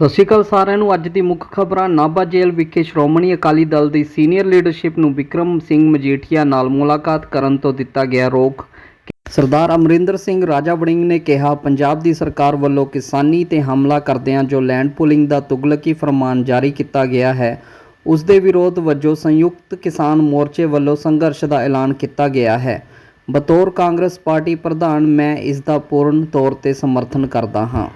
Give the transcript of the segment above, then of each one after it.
ਸਤਿ ਸ਼੍ਰੀ ਅਕਾਲ ਸਾਰਿਆਂ ਨੂੰ। ਅੱਜ ਦੀ ਮੁੱਖ ਖਬਰਾਂ, ਨਾਭਾ ਜੇਲ੍ਹ ਵਿਖੇ ਸ਼੍ਰੋਮਣੀ ਅਕਾਲੀ ਦਲ ਦੀ ਸੀਨੀਅਰ ਲੀਡਰਸ਼ਿਪ ਨੂੰ ਵਿਕਰਮ ਸਿੰਘ ਮਜੀਠੀਆ ਨਾਲ ਮੁਲਾਕਾਤ ਕਰਨ ਤੋਂ ਦਿੱਤਾ ਗਿਆ ਰੋਕ। ਸਰਦਾਰ ਅਮਰਿੰਦਰ ਸਿੰਘ ਰਾਜਾ ਵੜਿੰਗ ਨੇ ਕਿਹਾ, ਪੰਜਾਬ ਦੀ ਸਰਕਾਰ ਵੱਲੋਂ ਕਿਸਾਨੀ ਤੇ ਹਮਲਾ ਕਰਦਿਆਂ ਜੋ ਲੈਂਡ ਪੁਲਿੰਗ ਦਾ ਤੁਗਲਕੀ ਫਰਮਾਨ ਜਾਰੀ ਕੀਤਾ ਗਿਆ ਹੈ, ਉਸ ਦੇ ਵਿਰੋਧ ਵਜੋਂ ਸੰਯੁਕਤ ਕਿਸਾਨ ਮੋਰਚੇ ਵੱਲੋਂ ਸੰਘਰਸ਼ ਦਾ ਐਲਾਨ ਕੀਤਾ ਗਿਆ ਹੈ। ਬਤੌਰ ਕਾਂਗਰਸ ਪਾਰਟੀ ਪ੍ਰਧਾਨ ਮੈਂ ਇਸ ਦਾ ਪੂਰਨ ਤੌਰ ਤੇ ਸਮਰਥਨ ਕਰਦਾ ਹਾਂ।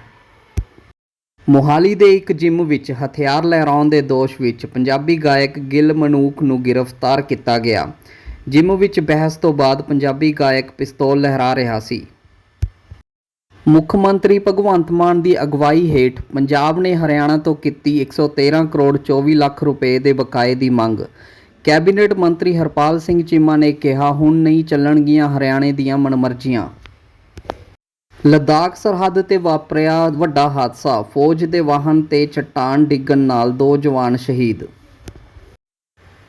ਮੋਹਾਲੀ ਦੇ ਇੱਕ ਜਿਮ ਵਿੱਚ ਹਥਿਆਰ ਲਹਿਰਾਉਣ ਦੇ ਦੋਸ਼ ਵਿੱਚ ਪੰਜਾਬੀ ਗਾਇਕ ਗਿੱਲ ਮਨੂਕ ਨੂੰ ਗ੍ਰਿਫਤਾਰ ਕੀਤਾ ਗਿਆ। ਜਿਮ ਵਿੱਚ ਬਹਿਸ ਤੋਂ ਬਾਅਦ ਪੰਜਾਬੀ ਗਾਇਕ ਪਿਸਤੌਲ ਲਹਿਰਾ ਰਿਹਾ ਸੀ। ਮੁੱਖ ਮੰਤਰੀ ਭਗਵੰਤ ਮਾਨ ਦੀ ਅਗਵਾਈ ਹੇਠ ਪੰਜਾਬ ਨੇ ਹਰਿਆਣਾ ਤੋਂ ਕੀਤੀ 113 ਕਰੋੜ 24 ਲੱਖ ਰੁਪਏ ਦੇ ਬਕਾਏ ਦੀ ਮੰਗ। ਕੈਬਨਿਟ ਮੰਤਰੀ ਹਰਪਾਲ ਸਿੰਘ ਚੀਮਾ ਨੇ ਕਿਹਾ, ਹੁਣ ਨਹੀਂ ਚੱਲਣਗੀਆਂ ਹਰਿਆਣੇ ਦੀਆਂ ਮਨਮਰਜ਼ੀਆਂ। ਲਦਾਖ ਸਰਹੱਦ ਤੇ ਵਾਪਰਿਆ ਵੱਡਾ ਹਾਦਸਾ। ਫੌਜ ਦੇ ਵਾਹਨ ਤੇ ਚਟਾਨ ਡਿੱਗਣ ਨਾਲ ਦੋ ਜਵਾਨ ਸ਼ਹੀਦ।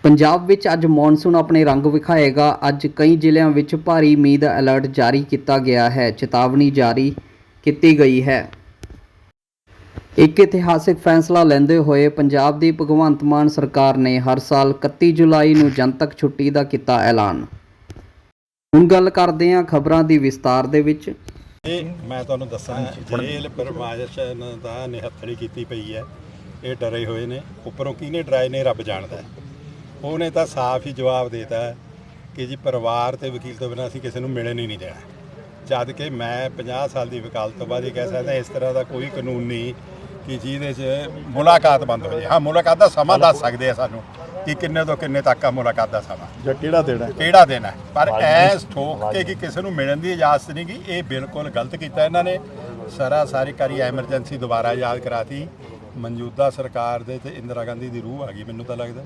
ਪੰਜਾਬ ਵਿੱਚ ਅੱਜ ਮੌਨਸੂਨ ਆਪਣੇ ਰੰਗ ਵਿਖਾਏਗਾ। ਅੱਜ ਕਈ ਜ਼ਿਲ੍ਹਿਆਂ ਵਿੱਚ ਭਾਰੀ ਮੀਂਹ ਦਾ ਅਲਰਟ ਜਾਰੀ ਕੀਤਾ ਗਿਆ ਹੈ। ਚੇਤਾਵਨੀ ਜਾਰੀ ਕੀਤੀ ਗਈ ਹੈ। ਇੱਕ ਇਤਿਹਾਸਿਕ ਫੈਸਲਾ ਲੈਂਦੇ ਹੋਏ ਪੰਜਾਬ ਦੀ ਭਗਵੰਤ ਮਾਨ ਸਰਕਾਰ ਨੇ ਹਰ ਸਾਲ 31 ਜੁਲਾਈ ਨੂੰ ਜਨਤਕ ਛੁੱਟੀ ਦਾ ਕੀਤਾ ਐਲਾਨ। ਹੁਣ ਗੱਲ ਕਰਦੇ ਹਾਂ ਖਬਰਾਂ ਦੀ ਵਿਸਤਾਰ ਦੇ ਵਿੱਚ। ਇਹ ਮੈਂ ਤੁਹਾਨੂੰ ਦੱਸਾਂ ਜੇਲ੍ਹ ਪਰਮਾਇਸ਼ਨ ਦਾ ਨਿਹੱਥੜੀ ਕੀਤੀ ਪਈ ਹੈ। ਇਹ ਡਰੇ ਹੋਏ ਨੇ ਉੱਪਰੋਂ ਕਿਹਨੇ ਡਰਾਏ ਨੇ ਰੱਬ ਜਾਣਦਾ। ਉਹਨੇ ਤਾਂ ਸਾਫ਼ ਹੀ ਜਵਾਬ ਦੇਤਾ ਕਿ ਜੀ ਪਰਿਵਾਰ ਤੇ ਵਕੀਲ ਤੋਂ ਬਿਨਾਂ ਅਸੀਂ ਕਿਸੇ ਨੂੰ ਮਿਲਣ ਹੀ ਨਹੀਂ ਦੇਣਾ। ਜਦ ਕਿ ਮੈਂ 50 ਸਾਲ ਦੀ ਵਕਾਲਤ ਤੋਂ ਬਾਅਦ ਇਹ ਕਹਿ ਸਕਦਾ ਇਸ ਤਰ੍ਹਾਂ ਦਾ ਕੋਈ ਕਾਨੂੰਨ ਨਹੀਂ ਕਿ ਜਿਹਦੇ 'ਚ ਮੁਲਾਕਾਤ ਬੰਦ ਹੋ ਜਾਏ ਹਾਂ ਮੁਲਾਕਾਤ ਦਾ ਸਮਾਂ ਦੱਸ ਸਕਦੇ ਆ ਸਾਨੂੰ। ਕਿ ਕਿੰਨੇ ਤੋਂ ਕਿੰਨੇ ਤੱਕ ਆ ਮੁਲਾਕਾਤ ਦਾ ਸਮਾਂ? ਜਾਂ ਕਿਹੜਾ ਦੇਣਾ ਕਿਹੜਾ ਦਿਨ ਹੈ? ਪਰ ਐਸ ਠੋਕ ਕੇ ਕਿ ਕਿਸੇ ਨੂੰ ਮਿਲਣ ਦੀ ਇਜਾਜ਼ਤ ਨਹੀਂ ਗੀ। ਇਹ ਬਿਲਕੁਲ ਗਲਤ ਕੀਤਾ ਇਹਨਾਂ ਨੇ। ਸਾਰਾ ਸਾਰੀ ਕਾਰੀ ਐਮਰਜੈਂਸੀ ਦੁਬਾਰਾ ਯਾਦ ਕਰਾਤੀ। ਮੌਜੂਦਾ ਸਰਕਾਰ ਦੇ ਤੇ ਇੰਦਰਾ ਗਾਂਧੀ ਦੀ ਰੂਹ ਆ ਗਈ ਮੈਨੂੰ ਤਾਂ ਲੱਗਦਾ।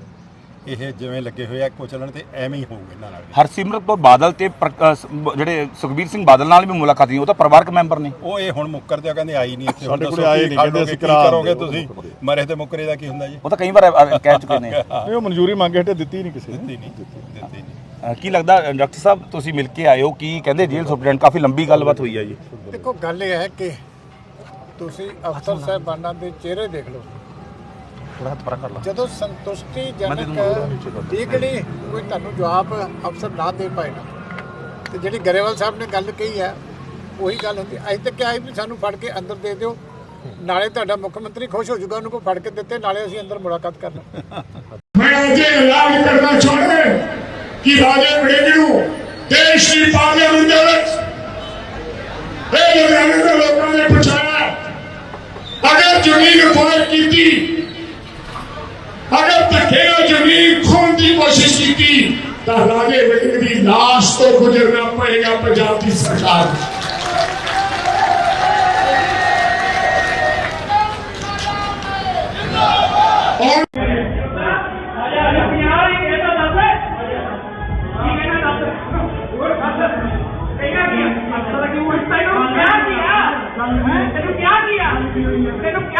ਇਹ ਜਿਵੇਂ ਲੱਗੇ ਹੋਏ ਆ ਕੋ ਚੱਲਣ ਤੇ ਐਵੇਂ ਹੀ ਹੋਊਗਾ ਇਹਨਾਂ ਨਾਲ। ਵੀ। ਹਰਸਿਮਰਤ ਕੌਰ ਬਾਦਲ ਤੇ ਪ੍ਰਕ- ਅ, ਸ- ਬ- ਜਿਹੜੇ ਸੁਖਬੀਰ ਸਿੰਘ ਬਾਦਲ ਨਾਲ ਵੀ ਮੁਲਾਕਾਤ ਨਹੀਂ ਉਹ ਤਾਂ ਪਰਿਵਾਰਕ ਮੈਂਬਰ ਨੇ। ਉਹ ਇਹ ਹੁਣ ਮੁੱਕਰਦੇ ਆ ਕਹਿੰਦੇ ਆਈ ਨਹੀਂ ਇੱਥੇ। ਸਾਡੇ ਹੁਣ ਕੋਲੇ ਦੱਸੋ ਆਏ ਕੀ ਨਹੀਂ, ਕਹਿੰਦੇ ਅਸੀਂ ਕੀ ਕਰਾ ਕਰੋਗੇ ਦਿੰਦੇ ਤੁਸੀਂ? ਮਰੇ ਤੇ ਮੁੱਕਰੇ ਦਾ ਕੀ ਹੁੰਦਾ ਜੀ? ਉਹ ਤਾਂ ਕਈ ਵਾਰ ਅ, ਕਹਿ ਚੁੱਕੇ ਨੇ। ਨਹੀਂ ਉਹ ਮਨਜ਼ੂਰੀ ਮੰਗੇ ਹਟੇ ਦਿੱਤੀ ਨਹੀਂ ਕਿਸੇ ਨੇ। ਦਿੱਤੀ ਨਹੀਂ ਦਿੱਤੀ ਨਹੀਂ। ਅ, ਕੀ ਲੱਗਦਾ ਅ, ਡਾਕਟਰ ਸਾਹਿਬ ਤੁਸੀਂ ਮਿਲ ਕੇ ਆਏ ਹੋ ਕੀ ਕਹਿੰਦੇ ਜੇਲ੍ਹ ਸੁਪਰਡੈਂਟ? ਕਾਫੀ ਲੰਬੀ ਗੱਲਬਾਤ ਹੋਈ ਹੈ ਜੀ। ਦੇਖੋ ਗੱਲ ਇਹ ਹੈ ਕਿ ਤੁਸੀਂ ਅਫਸਰ ਸਾਹਿਬਾਨਾਂ ਦੇ ਚਿਹਰੇ ਦੇਖ ਲਓ। ਜਦੋਂ ਸੰਤੁਸ਼ਟੀਜਨਕ ਠੀਕੜੀ ਕੋਈ ਤੁਹਾਨੂੰ ਜਵਾਬ ਅਫਸਰ ਨਾ ਦੇ ਪਾਏ ਨਾ। ਤੇ ਜਿਹੜੀ ਗਰੇਵਾਲ ਸਾਹਿਬ ਨੇ ਗੱਲ ਕਹੀ ਹੈ ਉਹੀ ਗੱਲ ਹੁੰਦੀ। ਅੱਜ ਤੱਕ ਆਈ ਵੀ ਸਾਨੂੰ ਫੜ ਕੇ ਅੰਦਰ ਦੇ ਦਿਓ। ਨਾਲੇ ਤੁਹਾਡਾ ਮੁੱਖ ਮੰਤਰੀ ਖੁਸ਼ ਹੋ ਜਾਊਗਾ ਉਹਨੂੰ ਕੋ ਫੜ ਕੇ ਦਿੱਤੇ ਨਾਲੇ ਅਸੀਂ ਅੰਦਰ ਮੁਲਾਕਾਤ ਕਰਨਾ ਮੈਂ ਅਜੇ ਐਲਾਨ ਕਰਨਾ ਚਾਹੁੰਦਾ ਕਿ ਰਾਜੇ ਵੜਿੰਗ ਨੂੰ ਦੇਸ਼ ਦੀ ਪਾਰਲੀਮੈਂਟ ਦੇ ਵਿੱਚ ਇਹ ਲੋਕਾਂ ਨੇ ਪਛਾਇਆ ਅਗਰ ਜ਼ਮੀਨ ਅਕਵਾਇਰ ਕੀਤੀ ਅਗਰ ਧੱਕੇ ਨਾਲ ਜ਼ਮੀਨ ਖੋਣ ਦੀ ਕੋਸ਼ਿਸ਼ ਕੀਤੀ ਤਾਂ ਰਾਜੇ ਵੜਿੰਗ ਦੀ ਲਾਸ਼ ਤੋਂ ਗੁਜ਼ਰਨਾ ਪਏਗਾ ਪੰਜਾਬ ਦੀ ਸਰਕਾਰ ਨੂੰ। ਔਰ ਤੈਨੂੰ ਕਿਆ ਕੀਆ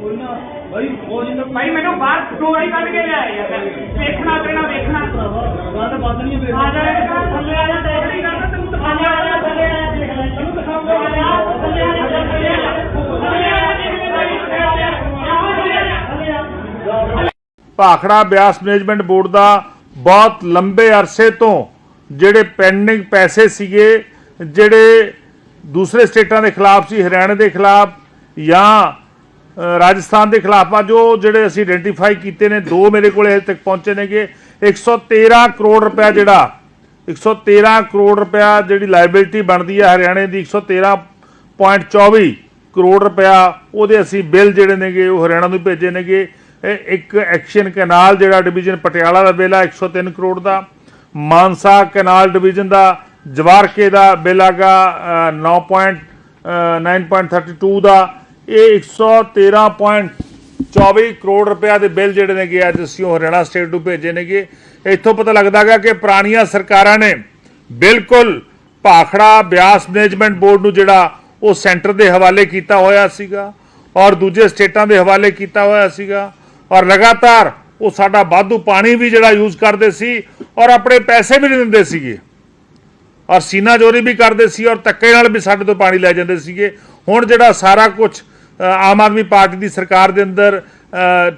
ਭਾਈ ਮੈਨੂੰ ਬਾਹਰ ਦੋ ਵਾਰੀ ਕੱਢ ਕੇ ਲਿਆਏ ਯਾਰ। ਵੇਖਣਾ ਤੇਰਾ ਵੇਖਣਾ। ਗੱਲ ਬਾਤ ਨਹੀਂ ਵੇਖ ਆ ਜਾ ਥੱਲੇ ਆ ਜਾ ਦੇਖ ਲਈ ਕਰਦਾ ਤੈਨੂੰ ਦਿਖਾ ਜਾ ਆ ਜਾ ਥੱਲੇ ਆ ਜਾ ਦੇਖ ਲੈ। ਤੈਨੂੰ ਦਿਖਾਉਂਗਾ ਆ ਜਾ ਥੱਲੇ ਆ ਜਾ ਥੱਲੇ ਆ ਜਾ। ਥੱਲੇ ਆ ਜਾ ਦੇਖ ਲੈ ਥੱਲੇ ਆ ਜਾ। ਭਾਖੜਾ ਬਿਆਸ ਮੈਨੇਜਮੈਂਟ ਬੋਰਡ ਦਾ ਬਹੁਤ ਲੰਬੇ ਅਰਸੇ ਤੋਂ ਜਿਹੜੇ ਪੈਂਡਿੰਗ ਪੈਸੇ ਸੀਗੇ ਜਿਹੜੇ ਦੂਸਰੇ ਸਟੇਟਾਂ ਦੇ ਖਿਲਾਫ ਸੀ ਹਰਿਆਣਾ ਦੇ ਖਿਲਾਫ ਜਾਂ ਰਾਜਸਥਾਨ ਦੇ ਖਿਲਾਫ ਆ, ਜੋ ਜਿਹੜੇ ਅਸੀਂ ਆਇਡੈਂਟੀਫਾਈ ਕੀਤੇ ਨੇ, ਦੋ ਮੇਰੇ ਕੋਲੇ ਹਜੇ ਤੱਕ ਪਹੁੰਚੇ ਨੇਗੇ। 113 ਕਰੋੜ ਰੁਪਇਆ ਜਿਹੜਾ 113 ਕਰੋੜ ਰੁਪਇਆ ਜਿਹੜੀ ਲਾਇਬਿਲਿਟੀ ਬਣਦੀ ਹੈ ਹਰਿਆਣੇ ਦੀ 113.24 ਕਰੋੜ ਰੁਪਇਆ ਉਹਦੇ ਅਸੀਂ ਬਿੱਲ ਜਿਹੜੇ ਨੇਗੇ, ਉਹ ਹਰਿਆਣਾ ਨੂੰ ਭੇਜੇ ਨੇਗੇ। ਇੱਕ ਐਕਸ਼ਨ ਕੈਨਾਲ ਜਿਹੜਾ ਡਿਵੀਜ਼ਨ ਪਟਿਆਲਾ ਦਾ ਬਿੱਲ ਆ 103 ਕਰੋੜ ਦਾ। ਮਾਨਸਾ ਕੈਨਾਲ ਡਿਵੀਜ਼ਨ ਦਾ, ਜਵਾਰਕੇ ਦਾ ਬਿੱਲ ਆਗਾ 9.9.32 ਦਾ। ਇਹ 113.24 ਕਰੋੜ ਰੁਪਇਆ ਦੇ ਬਿੱਲ ਜਿਹੜੇ ਨੇਗੇ ਅੱਜ ਅਸੀਂ ਉਹ ਹਰਿਆਣਾ ਸਟੇਟ ਨੂੰ ਭੇਜੇ ਨੇਗੇ। ਇੱਥੋਂ ਪਤਾ ਲੱਗਦਾ ਹੈਗਾ ਕਿ ਪੁਰਾਣੀਆਂ ਸਰਕਾਰਾਂ ਨੇ ਬਿਲਕੁਲ ਭਾਖੜਾ ਬਿਆਸ ਮੈਨੇਜਮੈਂਟ ਬੋਰਡ ਨੂੰ ਜਿਹੜਾ ਉਹ ਸੈਂਟਰ ਦੇ ਹਵਾਲੇ ਕੀਤਾ ਹੋਇਆ ਸੀਗਾ ਔਰ ਦੂਜੇ ਸਟੇਟਾਂ ਦੇ ਹਵਾਲੇ ਕੀਤਾ ਹੋਇਆ ਸੀਗਾ ਔਰ ਲਗਾਤਾਰ ਉਹ ਸਾਡਾ ਵਾਧੂ ਪਾਣੀ ਵੀ ਜਿਹੜਾ ਯੂਜ਼ ਕਰਦੇ ਸੀ ਔਰ ਆਪਣੇ ਪੈਸੇ ਵੀ ਨਹੀਂ ਦਿੰਦੇ ਸੀਗੇ। ਔਰ ਸੀਨਾ ਚੋਰੀ ਵੀ ਕਰਦੇ ਸੀ ਔਰ ਧੱਕੇ ਨਾਲ ਵੀ ਸਾਡੇ ਤੋਂ ਪਾਣੀ ਲੈ ਜਾਂਦੇ ਸੀਗੇ। ਹੁਣ ਜਿਹੜਾ ਸਾਰਾ ਕੁਝ ਆਮ ਆਦਮੀ ਪਾਰਟੀ ਦੀ ਸਰਕਾਰ ਦੇ ਅੰਦਰ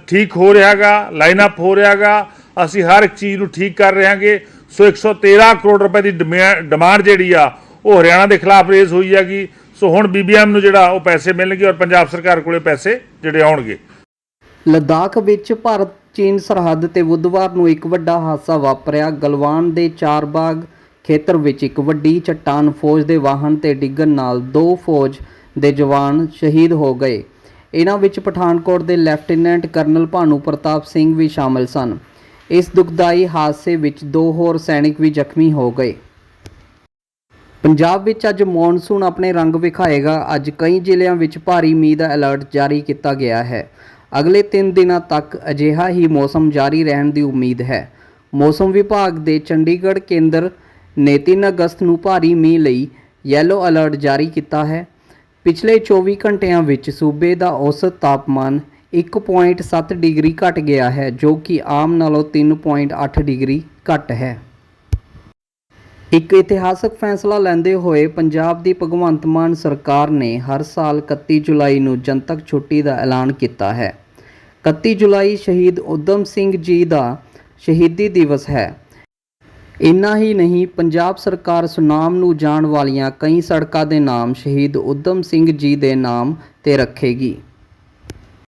ਠੀਕ ਹੋ ਰਿਹਾਗਾ ਲਾਈਨ ਅਪ ਹੋ ਰਿਹਾਗਾ, ਅਸੀਂ ਹਰ ਇੱਕ ਚੀਜ਼ ਨੂੰ ਠੀਕ ਕਰ ਰਹੇ ਹਾਂਗੇ ਸੋ 113 ਕਰੋੜ ਰੁਪਏ ਦੀ ਡਿਮਾ- ਡਿਮਾਂਡ ਜਿਹੜੀ ਆ, ਉਹ ਹਰਿਆਣਾ ਦੇ ਖਿਲਾਫ ਰੇਜ਼ ਹੋਈ ਹੈਗੀ। ਸੋ ਹੁਣ ਬੀਬੀਐਮ ਨੂੰ ਜਿਹੜਾ ਉਹ ਪੈਸੇ ਮਿਲਣਗੇ ਔਰ ਪੰਜਾਬ ਸਰਕਾਰ ਕੋਲੇ ਪੈਸੇ ਜਿਹੜੇ ਆਉਣਗੇ। ਲੱਦਾਖ ਵਿੱਚ ਭਾਰਤ ਚੀਨ ਸਰਹੱਦ ਤੇ ਬੁੱਧਵਾਰ ਨੂੰ ਇੱਕ ਵੱਡਾ ਹਾਦਸਾ ਵਾਪਰਿਆ। ਗਲਵਾਨ ਦੇ ਚਾਰਬਾਗ ਖੇਤਰ ਵਿੱਚ ਇੱਕ ਵੱਡੀ ਚੱਟਾਨ ਫੌਜ ਦੇ ਵਾਹਨ ਤੇ ਡਿੱਗਣ ਨਾਲ ਦੋ ਫੌਜ ਦੇ ਜਵਾਨ ਸ਼ਹੀਦ ਹੋ ਗਏ। ਇਹਨਾਂ ਵਿੱਚ ਪਠਾਨਕੋਟ ਦੇ ਲੈਫਟੀਨੈਂਟ ਕਰਨਲ ਭਾਨੂ ਪ੍ਰਤਾਪ ਸਿੰਘ ਵੀ ਸ਼ਾਮਲ ਸਨ। ਇਸ ਦੁਖਦਾਈ ਹਾਦਸੇ ਵਿੱਚ ਦੋ ਹੋਰ ਸੈਨਿਕ ਵੀ ਜ਼ਖਮੀ ਹੋ ਗਏ। ਪੰਜਾਬ ਵਿੱਚ ਅੱਜ ਮੌਨਸੂਨ ਆਪਣੇ ਰੰਗ ਵਿਖਾਏਗਾ। ਅੱਜ ਕਈ ਜ਼ਿਲ੍ਹਿਆਂ ਵਿੱਚ ਭਾਰੀ ਮੀਂਹ ਦਾ ਅਲਰਟ ਜਾਰੀ ਕੀਤਾ ਗਿਆ ਹੈ। ਅਗਲੇ 3 ਦਿਨਾਂ ਤੱਕ ਅਜਿਹਾ ਹੀ ਮੌਸਮ ਜਾਰੀ ਰਹਿਣ ਦੀ ਉਮੀਦ ਹੈ। ਮੌਸਮ ਵਿਭਾਗ ਦੇ ਚੰਡੀਗੜ੍ਹ ਕੇਂਦਰ ਨੇ 3 ਅਗਸਤ ਨੂੰ ਭਾਰੀ ਮੀਂਹ ਲਈ ਯੈਲੋ ਅਲਰਟ ਜਾਰੀ ਕੀਤਾ ਹੈ। ਪਿਛਲੇ 24 ਘੰਟਿਆਂ ਵਿੱਚ ਸੂਬੇ ਦਾ ਔਸਤ ਤਾਪਮਾਨ 1.7 ਡਿਗਰੀ ਘਟ ਗਿਆ ਹੈ, ਜੋ ਕਿ ਆਮ ਨਾਲੋਂ 3.8 ਡਿਗਰੀ ਘੱਟ ਹੈ। ਇੱਕ ਇਤਿਹਾਸਕ ਫੈਸਲਾ ਲੈਂਦੇ ਹੋਏ ਪੰਜਾਬ ਦੀ ਭਗਵੰਤ ਮਾਨ ਸਰਕਾਰ ਨੇ ਹਰ ਸਾਲ 31 ਜੁਲਾਈ ਨੂੰ ਜਨਤਕ ਛੁੱਟੀ ਦਾ ਐਲਾਨ ਕੀਤਾ ਹੈ। 31 ਜੁਲਾਈ ਸ਼ਹੀਦ ਉਦਮ ਸਿੰਘ ਜੀ ਦਾ ਸ਼ਹੀਦੀ ਦਿਵਸ ਹੈ। ਇੰਨਾ ਹੀ ਨਹੀਂ, ਪੰਜਾਬ ਸਰਕਾਰ ਸੁਨਾਮ ਨੂੰ ਜਾਣ ਵਾਲੀਆਂ ਕਈ ਸੜਕਾਂ ਦੇ ਨਾਮ ਸ਼ਹੀਦ ਉਦਮ ਸਿੰਘ ਜੀ ਦੇ ਨਾਮ ਤੇ ਰੱਖੇਗੀ।